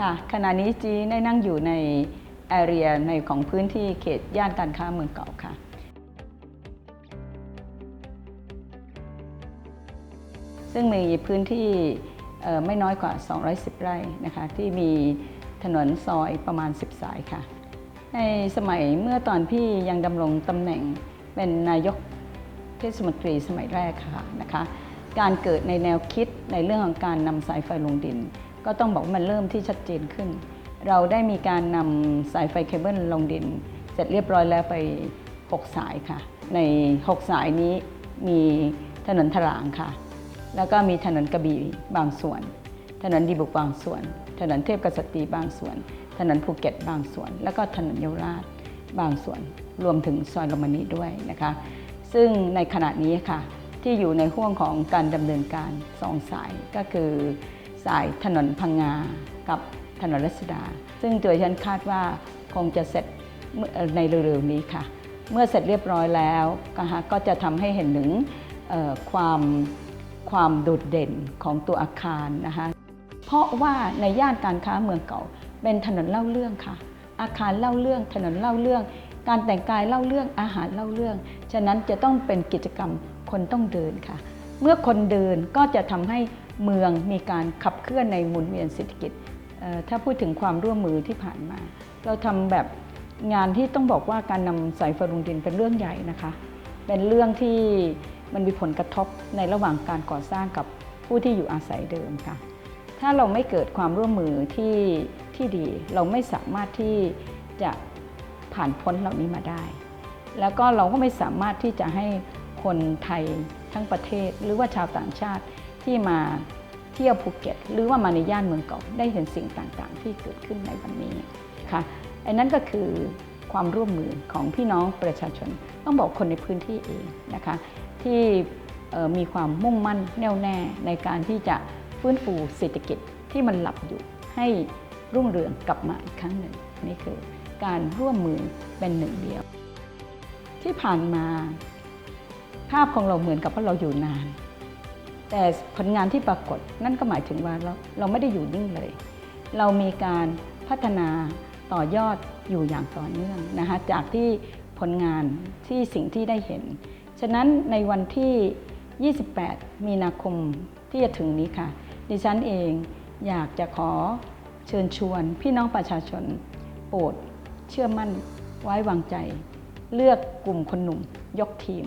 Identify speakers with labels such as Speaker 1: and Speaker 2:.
Speaker 1: ค่ะขณะนี้จีได้นั่งอยู่ในแอเรียในของพื้นที่เขตย่านการค้าเมืองเก่าค่ะ ซึ่งมีพื้นที่ไม่น้อยกว่า 210 ไร่นะคะที่มีถนนซอยประมาณ 10 สายค่ะ ในสมัยเมื่อตอนพี่ยังดำรงตำแหน่งเป็นนายกเทศมนตรีสมัยแรกค่ะนะคะ การเกิดในแนวคิดในเรื่องของการนำสายไฟลงดิน ก็ต้องบอกว่ามันเริ่มที่ชัดเจนขึ้น เราได้มีการนำสายไฟเคเบิลลงดิน เสร็จเรียบร้อยแล้วไป 6 สายค่ะ ใน 6 สายนี้มีถนนถลางค่ะ แล้วก็มีถนนกระบี่บางส่วน ถนนดีบุกบางส่วน ถนนเทพกษัตรีบางส่วน ถนนภูเก็ตบางส่วน แล้วก็ถนนเยาวราชบางส่วน รวมถึงซอยลมณีด้วยนะคะ ซึ่งในขณะนี้ค่ะที่อยู่ในห่วงของการดำเนินการสองสายก็คือ สายถนนพังงา กับถนนรัศดา ซึ่งตัวฉันคาดว่าคงจะเสร็จในเร็วๆนี้ค่ะ เมื่อเสร็จเรียบร้อยแล้วก็จะทำให้เห็นถึงความความโดดเด่นของตัวอาคารนะคะ เพราะว่าในย่านการค้าเมืองเก่า เป็นถนนเล่าเรื่องค่ะ อาคารเล่าเรื่อง ถนนเล่าเรื่อง การแต่งกายเล่าเรื่อง อาหารเล่าเรื่อง ฉะนั้นจะต้องเป็นกิจกรรมคนต้องเดินค่ะ เมื่อคนเดินก็จะทำให้ เมืองมีการขับเคลื่อนในหมุนเวียนเศรษฐกิจถ้าพูดถึงความร่วมมือที่ผ่านมา เราทำแบบงานที่ต้องบอกว่าการนำสายไฟลงดินเป็นเรื่องใหญ่นะคะ เป็นเรื่องที่มันมีผลกระทบในระหว่างการก่อสร้างกับผู้ที่อยู่อาศัยเดิมค่ะ ถ้าเราไม่เกิดความร่วมมือที่ที่ดี เราไม่สามารถที่จะผ่านพ้นเหล่านี้มาได้ แล้วก็เราก็ไม่สามารถที่จะให้คนไทยทั้งประเทศ หรือว่าชาวต่างชาติ ที่มาเที่ยวภูเก็ต หรือว่ามาในย่านเมืองเก่าได้เห็นสิ่งต่างๆ ที่เกิดขึ้นในวันนี้ค่ะไอ้นั่นก็คือความร่วมมือของพี่น้องประชาชน ต้องบอกคนในพื้นที่เองนะคะที่มีความมุ่งมั่นแน่วแน่ในการที่จะฟื้นฟูเศรษฐกิจที่มันหลับอยู่ให้รุ่งเรืองกลับมาอีกครั้งหนึ่งนี่คือการร่วมมือเป็นหนึ่งเดียว ที่ผ่านมาภาพของเราเหมือนกับว่าเราอยู่นาน แต่ผลงานที่ปรากฏนั่นก็หมายถึงว่าเราเราไม่ได้อยู่นิ่งเลย เรามีการพัฒนาต่อยอดอยู่อย่างต่อเนื่องนะคะจากที่ผลงานที่สิ่งที่ได้เห็น ฉะนั้นในวันที่ 28 มีนาคมที่จะถึงนี้ค่ะ ดิฉันเองอยากจะขอเชิญชวนพี่น้องประชาชน โปรดเชื่อมั่นไว้วางใจ เลือกกลุ่มคนหนุ่มยกทีม